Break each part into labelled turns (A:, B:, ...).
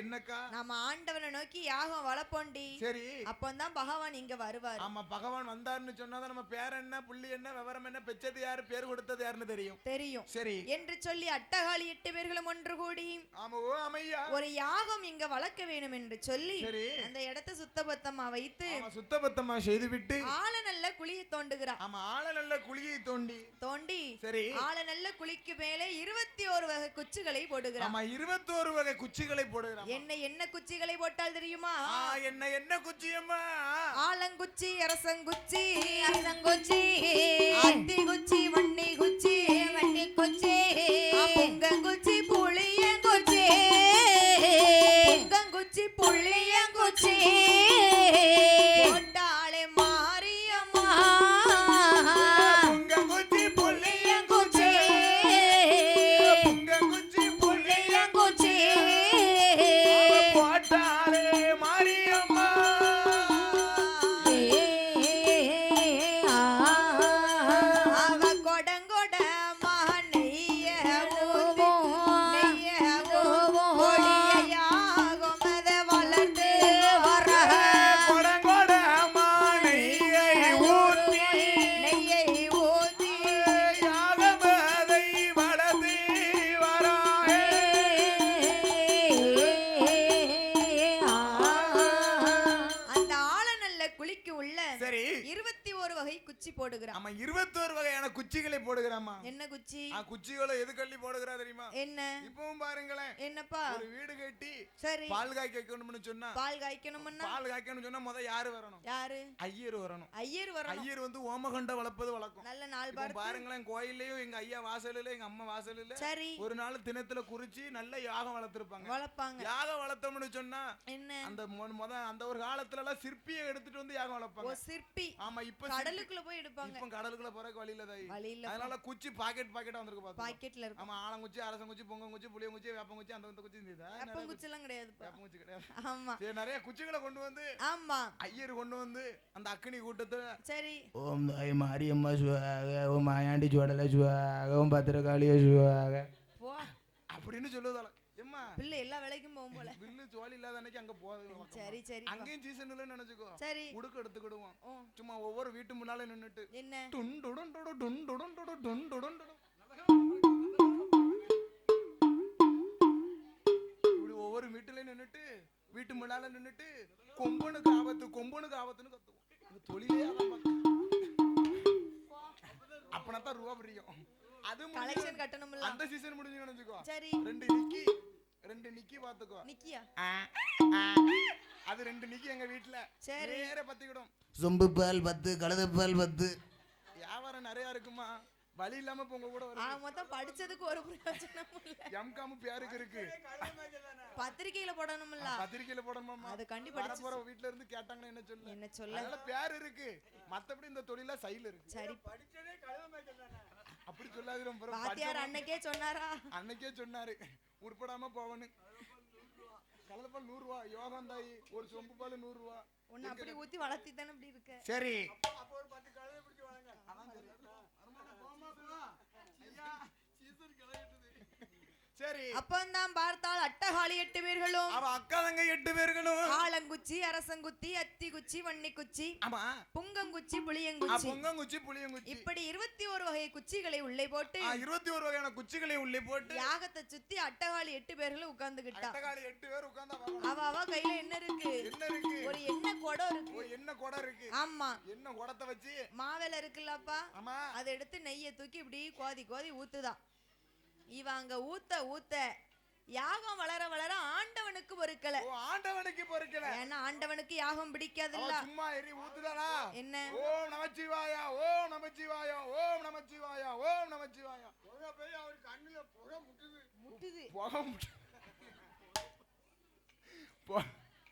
A: என்னக்கா?
B: நம்ம நோக்கி யாகம் வளப்போண்டி?
A: சரி.
B: அப்பந்தான் பகவான் இங்க வருவார்.
A: ஆமா பகவான் வந்தாருன்னு சொன்னாதான் நம்ம பேர் என்ன புள்ளி என்ன விவரம் என்ன பெச்சது யாரு பேர் கொடுத்தது யாருன்னு தெரியும்.
B: தெரியும்.
A: சரி.
B: என்று சொல்லி அட்டகாளி எட்டு பேர்களும் ஒன்று கூடி
A: ஆமா ஓ அமையா.
B: ஒரு யாகம் இங்க வளர்க்க வேணும் என்று சொல்லி அந்த இடத்தை சுத்தபத்தமா வைத்து
A: சுத்தபத்தமா செய்து விட்டு
B: ஆள நல்ல குழியை தோண்டுகிறான்
A: ஆமா ஆள நல்ல குழியை தோண்டி.
B: தோண்டி
A: சரி.
B: ஆள நல்ல குழிக்கு மேலே இருபத்தி ஒரு வகை குச்சிகளை போடுகிறான்
A: ஆமா இருபத்தோரு வகை குச்சிகளை போடுகிறான்
B: என்ன என்ன குச்சிகளை போட்டால் தெரியுமா?
A: ஆ, என்ன என்ன குச்சியம்மா
B: ஆலங்குச்சி அரசங்குச்சி
C: அரசங்குச்சி.
B: அத்தி குச்சி வன்னி குச்சி
C: வன்னி குச்சி
B: பொங்கங்குச்சி புளியங்குச்சி. என்ன?
A: இப்பவும் பாருங்களேன்.
B: என்னப்பா?
A: ஒரு வீடு கட்டி
B: சரி.
A: பால் காய்க்க வைக்கணும்னு சொன்னா
B: பால் காய்க்கணும்னா?
A: பால் காய்க்கணும்னு சொன்னா முத யாரு வரணும்?
B: யாரு?
A: ஐயர் வரணும்.
B: ஐயர் வரணும்.
A: ஐயர் வந்து ஓமகண்ட வளர்ப்பது வழக்கம்.
B: நல்ல நாள்
A: பாருங்களேன் கோயில்லையும் எங்க ஐயா வாசலில் எங்க அம்மா வாசலில்
B: சரி.
A: ஒரு நாள் தினத்துல குறிச்சு நல்ல யாகம் வளர்த்திருப்பாங்க.
B: வளர்ப்பாங்க.
A: யாகம் வளர்த்தோம்னு சொன்னா
B: என்ன?
A: அந்த முத அந்த ஒரு காலத்துல எல்லாம் சிற்பியை எடுத்துட்டு வந்து யாகம் வளர்ப்பாங்க.
B: சிற்பி.
A: ஆமா இப்ப
B: கடலுக்குள்ள போய் எடுப்பாங்க.
A: இப்ப கடலுக்குள்ள போறக்கு வழி இல்ல தாயி அதனால குச்சி பாக்கெட் பாக்கெட்டா வந்திருக்கு
B: பாக்கெட்ல இருக்கும்.
A: ஆமா ஆலங்குச்சி அரசங்குச்சி பொங்கங்குச்சி புளியங்குச்சி வேப்பங்குச்சி அந்த இந்த குச்சி இருந்தது.
B: அப்பங்குச்சி எல்லாம் கிடையாதுப்பா
A: வேப்பங்குச்சி கிடையாது
B: ஆமா.
A: சரி நிறைய குச்சிகளை கொண்டு வந்து
B: ஆமா.
A: ஐயர் கொண்டு வந்து அந்த அக்னி கூட்டத்தை
B: சரி.
D: ஓம் தாய் மாரியம்மா சுவாக ஓம் மாயாண்டி சுவடலை சுவாக ஓம் பத்திரகாளிய சுவாக.
B: போ.
A: அப்படின்னு சொல்லுவதால. எம்மா.
B: பிள்ளை எல்லா வேலைக்கும் போகும் போல.
A: பில்லு இல்லாத அன்னைக்கு அங்க போறது
B: சரி சரி
A: அங்கேயும் சீசன் இல்லைன்னு நினைச்சுக்கோ.
B: சரி.
A: உடுக்கு எடுத்துக்கிடுவோம்.
B: ஓ.
A: சும்மா ஒவ்வொரு வீட்டு முன்னால நின்னுட்டு.
B: என்ன?
A: டுன் டுடன் டுடு டுன் டுடன் டுடு ஒவ்வொரு வீட்டுல நின்னுட்டு வீட்டு முன்னால நின்னுட்டு கொம்பனுக்கு ஆபத்து கொம்பனுக்கு ஆபத்துன்னு கத்துவோம். தொழிலே. அப்பனாத்தான் ரூபா பிரியும். அது
B: கலெக்ஷன் கட்டணும்ல.
A: அந்த சீசன் முடிஞ்சு நினைச்சுக்கோ.
B: சரி.
A: ரெண்டு நிக்கி ரெண்டு நிக்கி பாத்துக்கோ.
B: நிக்கியா?
A: அது ரெண்டு நிக்கி எங்க வீட்டுல.
B: சரி.
A: நேர பத்திக்கிடும்.
D: சொம்பு பால் பத்து கழுத பால் பத்து.
A: வியாபாரம் நிறைய இருக்குமா? வழி இல்லாம இப்ப உங்க கூட வரும்
B: மொத்தம் படிச்சதுக்கு ஒரு பிரயோஜனமும் இல்ல.
A: எம்காமு பேருக்கு இருக்கு.
B: பத்திரிக்கையில போடணும்ல.
A: பத்திரிக்கையில போடணுமா
B: அது கண்டி படிச்சு
A: வரப்போற வீட்ல இருந்து கேட்டாங்கன்னா என்ன சொல்ல?
B: என்ன சொல்ல?
A: அதனால பேர் இருக்கு. மத்தபடி இந்த தொழில சைல் இருக்கு.
B: சரி.
A: அப்படி சொல்லாது ரொம்ப
B: வாத்தியார் அன்னைக்கே சொன்னாரா?
A: அன்னைக்கே சொன்னாரு. உருப்படாம போவனு கலந்தப்பால் நூறு ரூபா யோகம் தாயி ஒரு சொம்பு பால் நூறு ரூபா
B: உன்னை அப்படி ஊத்தி வளர்த்தி தானே இப்படி இருக்க?
A: சரி. சரி.
B: அப்பந்தான் பார்த்தால் அட்டகாளி எட்டு பேர்களும்.
A: அவ அக்கா தங்க எட்டு பேர்களும்.
B: ஆலங்குச்சி அரசங்குத்தி அத்தி குச்சி வன்னி குச்சி
A: ஆமா.
B: புங்கங்குச்சி புளியங்குச்சி.
A: பொங்கங்குச்சி புளியங்குச்சி.
B: இப்படி இருபத்தி ஒரு வகை குச்சிகளை உள்ளே போட்டு
A: இருபத்தி ஒரு வகையான குச்சிகளை உள்ளே போட்டு
B: யாகத்தை சுத்தி அட்டகாளி எட்டு பேர்களும் உட்கார்ந்துகிட்டா.
A: அட்டகாளி எட்டு பேர் உட்கார்ந்தா
B: அவ அவ கையில என்ன இருக்கு?
A: என்ன இருக்கு?
B: ஒரு எண்ணெய் குடம் இருக்கு.
A: என்ன குடம் இருக்கு.
B: ஆமா.
A: என்ன குடத்தை வச்சு?
B: மாவேல இருக்குல்லப்பா.
A: ஆமா.
B: அதை எடுத்து நெய்யை தூக்கி இப்படி கோதி கோதி ஊத்துதா. இவ அங்க ஊத்த ஊத்த யாகம் வளர வளர ஆண்டவனுக்கு பொறுக்கல.
A: ஓ ஆண்டவனுக்கு பொறுக்கல.
B: ஏன்னா ஆண்டவனுக்கு யாகம் பிடிக்காதுல்ல.
A: அவன் சும்மா எரி ஊத்துதானா?
B: என்ன?
A: ஓம் நமச்சிவாயா ஓம் நமச்சிவாயா ஓம் நமச்சிவாயா ஓம் நமச்சிவாயா அவர் கண்ணுல புகை முட்டுது.
B: முட்டுது.
A: புகை முட்டு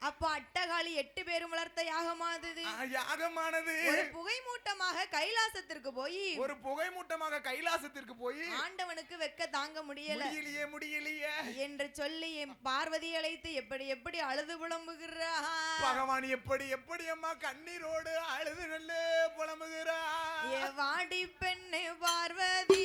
B: அப்ப அட்டகாளி எட்டு பேரும் வளர்த்த யாகமானது?
A: யாகமானது.
B: ஒரு புகை மூட்டமாக கைலாசத்திற்கு போய்
A: ஒரு புகை மூட்டமாக கைலாசத்திற்கு போய்
B: ஆண்டவனுக்கு வெக்க தாங்க முடியல.
A: முடியலையே முடியலையே.
B: என்று சொல்லி என் பார்வதி அழைத்து எப்படி எப்படி அழுது புலம்புகிறா
A: பகவான் எப்படி எப்படி அம்மா கண்ணீரோடு அழுது புலம்புகிறா
B: ஏ வாடி பெண்ணு பார்வதியே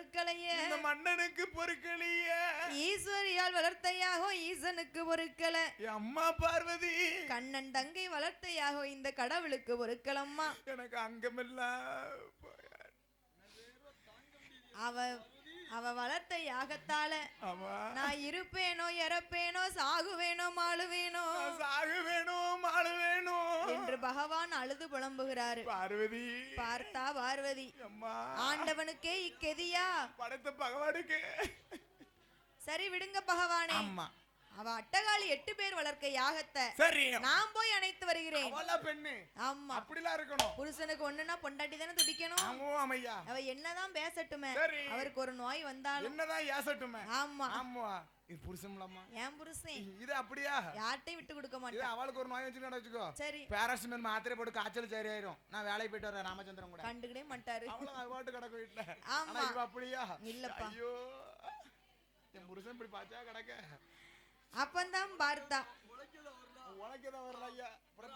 B: பொருட்களையே.
A: மன்னனுக்கு பொறுக்கலையே
B: ஈஸ்வரியால் வளர்த்த யாகம் ஈசனுக்கு பொருட்களை.
A: அம்மா பார்வதி.
B: கண்ணன் தங்கை வளர்த்த யாகம் இந்த கடவுளுக்கு பொருட்களம்மா.
A: எனக்கு அங்கமெல்லாம்
B: அவ அவ வளர்த்த யாகத்தால நான் இருப்பேனோ இறப்பேனோ சாகுவேனோ மாளுவேனோ.
A: நான் சாக வேணும் ஆள வேணும்
B: என்று பகவான் அழுது புலம்புகிறாரு.
A: பார்வதி.
B: பார்த்தா பார்வதி.
A: அம்மா.
B: ஆண்டவனுக்கே இக்கெதியா?
A: படைத்த பகவானுக்கு.
B: சரி விடுங்க பகவானே.
A: ஆமா
B: அவ அட்டகாளி எட்டு பேர் வளர்க்க யாகத்தை
A: சரி.
B: நான் போய் அணைத்து வருகிறேன்.
A: அவளா பெண்ணு?
B: ஆமா.
A: அப்படிலாம் இருக்கணும்.
B: புருஷனுக்கு ஒண்ணுன்னா பொண்டாட்டி தானே துடிக்கணும்.
A: ஆமோ அமையா?
B: அவ என்னதான் பேசட்டுமே.
A: சரி.
B: அவருக்கு ஒரு நோய் வந்தாலும்.
A: என்னதான் ஏசட்டுமே?
B: ஆமா.
A: ஆமா. இது புருஷம்லாமா
B: என் புருஷன்.
A: இது அப்படியா?
B: யார்ட்டையும் விட்டு கொடுக்க மாட்டான்.
A: அவளுக்கு ஒரு நோய் வச்சுக்கணும் வச்சுக்கோ
B: சரி.
A: பேராசிமெண்ட் மாத்திரை போட்டு காய்ச்சல் சரியாயிரும் நான் வேலைக்கு போயிட்டு வரேன் ராமச்சந்திரன் கூட.
B: கண்டுக்கிட்டே மாட்டாரு.
A: அவ்வளவு பாட்டு கிடக்கு வீட்டுல.
B: ஆமா.
A: அப்படியா?
B: இல்லப்பா.
A: ஐயோ. என் புருஷன் இப்படி பாச்சா கிடக்க.
B: அப்பந்தான் பார்த்தா.
A: வர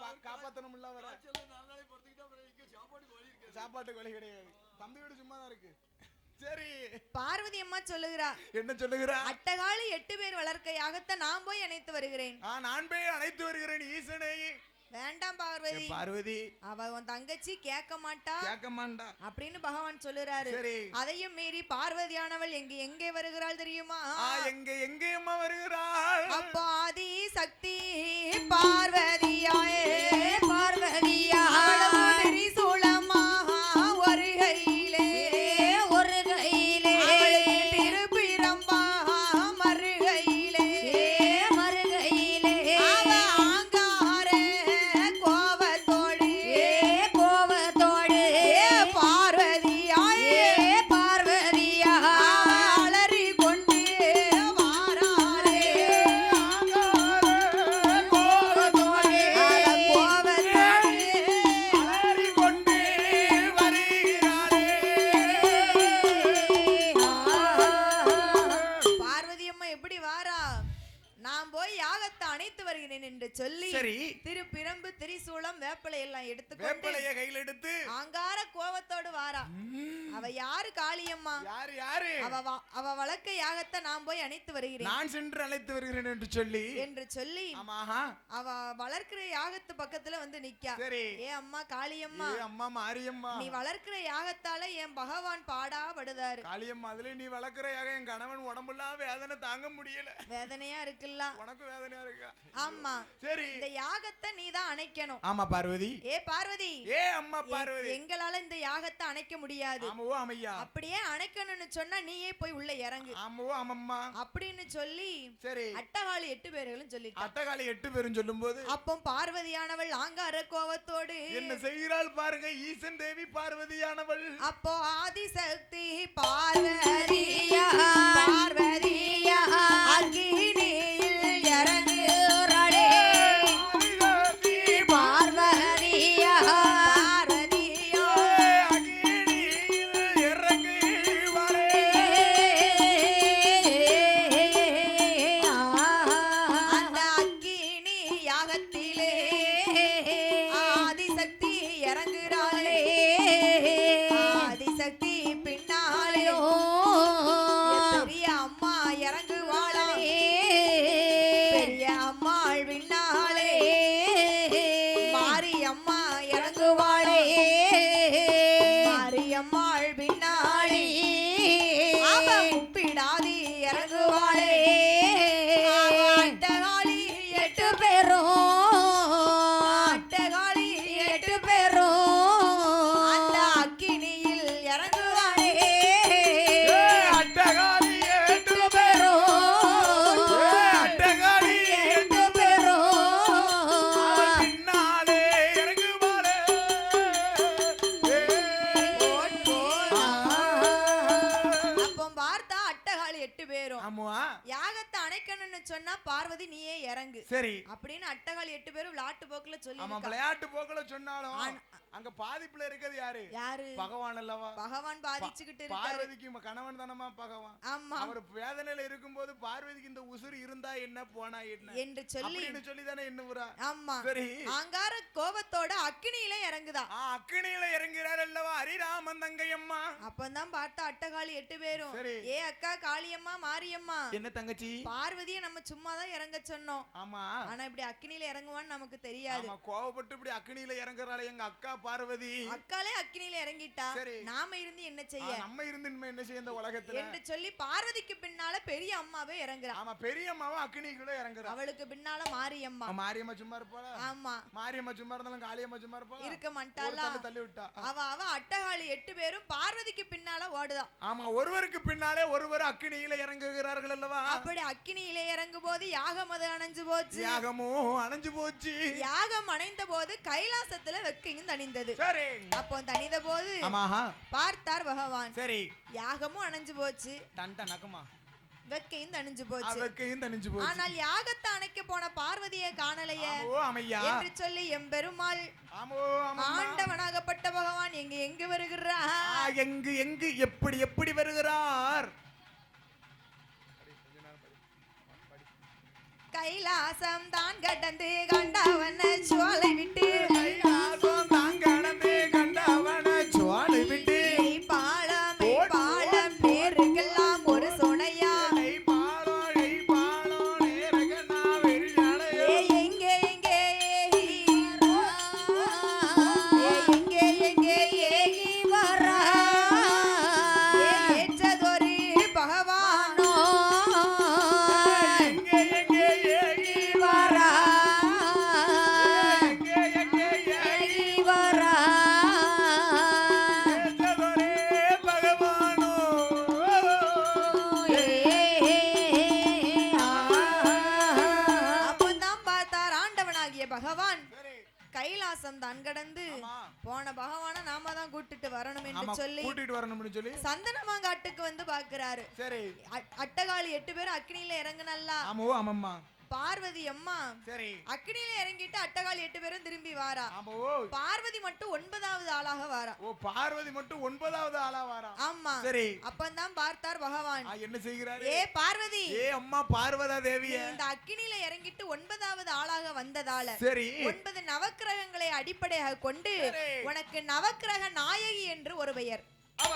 A: சாப்பாட்டுக்கு வழி கிடையாது. தம்பி வீடு சும்மா தான் இருக்கு. சரி.
B: பார்வதி அம்மா சொல்லுகிறா
A: என்ன சொல்லுகிறா?
B: அட்டகாளி எட்டு பேர் வளர்க்க யாகத்தை நான் போய் அணைத்து வருகிறேன்.
A: நான் போய் அழைத்து வருகிறேன் ஈசனை.
B: வேண்டாம் பார்வதி.
A: பார்வதி.
B: அவ உன் தங்கச்சி கேட்க மாட்டா.
A: கேட்க மாட்டா.
B: அப்படின்னு பகவான் சொல்லுறாரு. அதையும் மீறி பார்வதியானவள் எங்க எங்கே வருகிறாள் தெரியுமா?
A: எங்க எங்கேயம்மா வருகிறாள்?
B: அப்போ ஆதி சக்தி பார்வதியாயே. என்று சொல்லி
A: சரி.
B: திரு பிரம்பு திரிசூலம் வேப்பிலை எல்லாம் எடுத்துக்கொண்டு
A: வேப்பலைய கையில எடுத்து.
B: ஆங்கார கோவத்தோடு வாரா. அவ யாரு காளியம்மா?
A: யாரு யாரு?
B: அவ அவ வழக்க யாகத்தை நான் போய் அணைத்து வருகிறேன்.
A: நான் சென்று அழைத்து வருகிறேன் என்று சொல்லி.
B: என்று சொல்லி அவ வளர்க்கிற யாகத்து பக்கத்துல வந்து நிக்கா.
A: சரி.
B: ஏ அம்மா காளியம்மா.
A: அம்மா மாரியம்மா.
B: நீ வளர்க்கிற யாகத்தால என் பகவான் பாடா படுதாரு
A: காளியம்மா அதுல நீ வளர்க்குறையாக என் கணவன் உடம்புலாம் வேதனை தாங்க முடியல.
B: வேதனையா இருக்குல்ல.
A: உனக்கு வேதனையா இருக்கா?
B: ஆமா.
A: சரி.
B: இந்த யாகத்தை நீ தான் அணைக்கணும்.
A: ஆமா பார்வதி.
B: ஏ பார்வதி.
A: ஏ அம்மா பார்வதி.
B: எங்களால இந்த யாகத்தை அணைக்க முடியாது.
A: ஆமாவோ அமையா
B: அப்படியே அணைக்கணும்னு சொன்னா நீயே போய் உள்ள இறங்கு.
A: ஆமாவோ ஆமம்மா?
B: அப்படின்னு சொல்லி
A: சரி.
B: அட்டகாளி எட்டு பேர்களும் சொல்லிட்டான்
A: அட்டகாளி எட்டு பேரும் சொல்லும்போது?
B: அப்போ பார்வதியானவள் ஆங்கார கோவத்தோடு.
A: என்ன செய்கிறாள் பாருங்க ஈசன் தேவி பார்வதியானவள்.
B: அப்போ ஆதிசக்தி பார்வதி
C: பார்வதியா
B: பார்வதியா
A: சரி.
B: அப்படின்னு அட்டகாளி எட்டு பேரும் விளாட்டு போக்குல
A: ஆமா
B: சொல்லி
A: விளையாட்டு போக்குல சொன்னாலும் அங்க பாதிப்புல இருக்கிறது யாரு?
B: யாரு?
A: பகவான் அல்லவா?
B: பகவான் பாதிச்சுக்கிட்டு
A: பார்வதிக்கு கணவன் தானமா பகவான்?
B: ஆமா.
A: அவர் வேதனையில இருக்கும்போது பார்வதிக்கு இந்த உசுறு இருந்தா என்ன போனா என்ன?
B: என்று சொல்லி
A: சொல்லி தானே என்னவுறா
B: ஆமா.
A: சரி.
B: ஆங்கார கோபத்தோட அக்கினியில இறங்குதா?
A: ஆ, அக்கினியில இறங்குறார் அல்லவா? ஹரிராமன் தங்கையம்மா.
B: அப்பந்தான் பார்த்தா அட்டகாளி எட்டு பேரும். ஏ அக்கா காளியம்மா மாரியம்மா.
A: என்ன தங்கச்சி?
B: பார்வதியை நம்ம சும்மா தான் இறங்க சொன்னோம்.
A: ஆமா.
B: ஆனா இப்படி அக்கினியில இறங்குவான்னு நமக்கு தெரியாது.
A: கோவப்பட்டு இப்படி அக்கினியில இறங்குறாள். எங்க அக்கா பார்வதி.
B: அக்காலே அக்கினியில இறங்கிட்டா. நாம இருந்து என்ன செய்ய?
A: நம்ம இருந்து என்ன செய்ய இந்த உலகத்துல?
B: என்று சொல்லி பார்வதிக்கு பின்னால பெரிய அம்மாவே இறங்குறா.
A: ஆமா பெரியம்மாவும் அக்கினிக்குள்ள இறங்குறா.
B: அவளுக்கு பின்னால மாரியம்மா.
A: மாரியம்மா சும்மா இருப்பாளா
B: ஆமா.
A: மாரியம்மா சும்மா இருந்தாலும் காளியம்மா சும்மா இருப்பாளா
B: இருக்க மாட்டாளா?
A: தள்ளு விட்டா.
B: அவ அவ அட்டகாளி எட்டு பேரும் பார்வதிக்கு பின்னால ஓடுதா.
A: ஆமா ஒருவருக்கு பின்னாலே ஒருவர் அக்கினியில இறங்குகிறார்கள் அல்லவா?
B: அப்படி அக்கினியிலே இறங்கும் போது யாகம் அது அணைஞ்சு போச்சு.
A: யாகமோ அணைஞ்சு போச்சு.
B: யாகம் அணைந்த போது கைலாசத்துல வெக்கையும் தணிந்தது
A: சரி.
B: அப்போ தணிந்த போது பார்த்தார் பகவான்.
A: சரி.
B: யாகமும் அணைஞ்சு போச்சு.
A: டன் நக்கமா
B: வெக்கையும் தணிஞ்சு போச்சு.
A: அவக்கையும் தணிஞ்சு போச்சு.
B: ஆனால் யாகத்தை அணைக்க போன பார்வதியை காணலையே. என்று சொல்லி எம்பெருமாள் ஆண்டவனாகப்பட்ட பகவான் எங்க எங்க வருகிறா
A: எங்கு எங்கு எப்படி எப்படி வருகிறார்?
B: கைலாசம் தான் கடந்து கண்டவன சோலை விட்டு
A: கைலாசம்
B: ஆண்டவனாகிய பகவான் கைலாசம் தான் கடந்து. போன பகவான நாம தான் கூட்டிட்டு வரணும் என்று சொல்லி
A: கூட்டிட்டு வரணும்னு சொல்லி?
B: சந்தனமாங்காட்டுக்கு வந்து பாக்குறாரு
A: சரி.
B: அட்- அட்டகாளி எட்டு பேரும் அக்னியில இறங்குனல்லா?
A: ஆமோ ஆமாம்மா.
B: பார்வதி அம்மா
A: சரி.
B: அக்னியில இறங்கிட்டு அட்டகாளி எட்டு பேரும் திரும்பி வாரா.
A: ஆமா
B: பார்வதி மட்டும் ஒன்பதாவது ஆளாக வாரா.
A: ஓ பார்வதி மட்டும் ஒன்பதாவது ஆளா வாரா?
B: ஆமா.
A: சரி.
B: அப்பந்தான் பார்த்தார் பகவான்.
A: என்ன செய்கிறாரு?
B: ஏ பார்வதி.
A: ஏ அம்மா பார்வதா
B: நீ
A: தேவிய
B: இந்த அக்கினியில இறங்கிட்டு ஒன்பதாவது ஆளாக வந்ததால
A: சரி.
B: ஒன்பது நவக்கிரகங்களை அடிப்படையாக கொண்டு. உனக்கு நவக்கிரக நாயகி என்று ஒரு பெயர்.
A: அவ.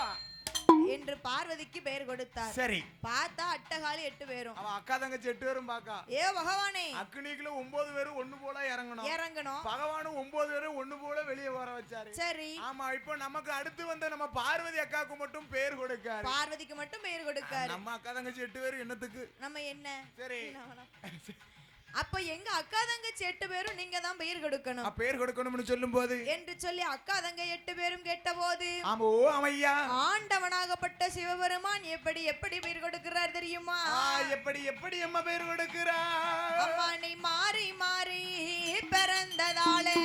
B: என்று பார்வதிக்கு பெயர் கொடுத்தார்.
A: சரி.
B: பார்த்தா அட்டகாலி எட்டு பேரும்.
A: அவ அக்கா தங்கச்சி எட்டு பேரும் பாக்கா.
B: ஏ பகவானே.
A: அக்னிக்குள்ள ஒன்பது பேரும் ஒண்ணு போல இறங்கணும்.
B: இறங்கணும்.
A: பகவானும் ஒன்பது பேரும் ஒண்ணு போல வெளியே வர வச்சாரு.
B: சரி.
A: ஆமா இப்போ நமக்கு அடுத்து வந்த நம்ம பார்வதி அக்காவுக்கு மட்டும் பேர் கொடுக்காரு.
B: பார்வதிக்கு மட்டும் பெயர் கொடுக்காரு.
A: நம்ம அக்கா தங்கச்சி எட்டு பேரும் என்னத்துக்கு?
B: நம்ம என்ன?
A: சரி?
B: அப்ப எங்க அக்கா தங்கச்சி எட்டு பேரும் நீங்க தான் பெயர் கொடுக்கணும்.
A: பெயர் கொடுக்கணும்னு சொல்லும் போது
B: என்று சொல்லி அக்கா தங்க எட்டு பேரும் கேட்டபோது
A: ஆமோ அமையா
B: ஆண்டவனாகப்பட்ட சிவபெருமான் எப்படி எப்படி பெயர் கொடுக்கிறார் தெரியுமா?
A: எப்படி எப்படி அம்மா பெயர் கொடுக்கிறார்? அம்மா நீ மாறி மாறி பிறந்ததாலே.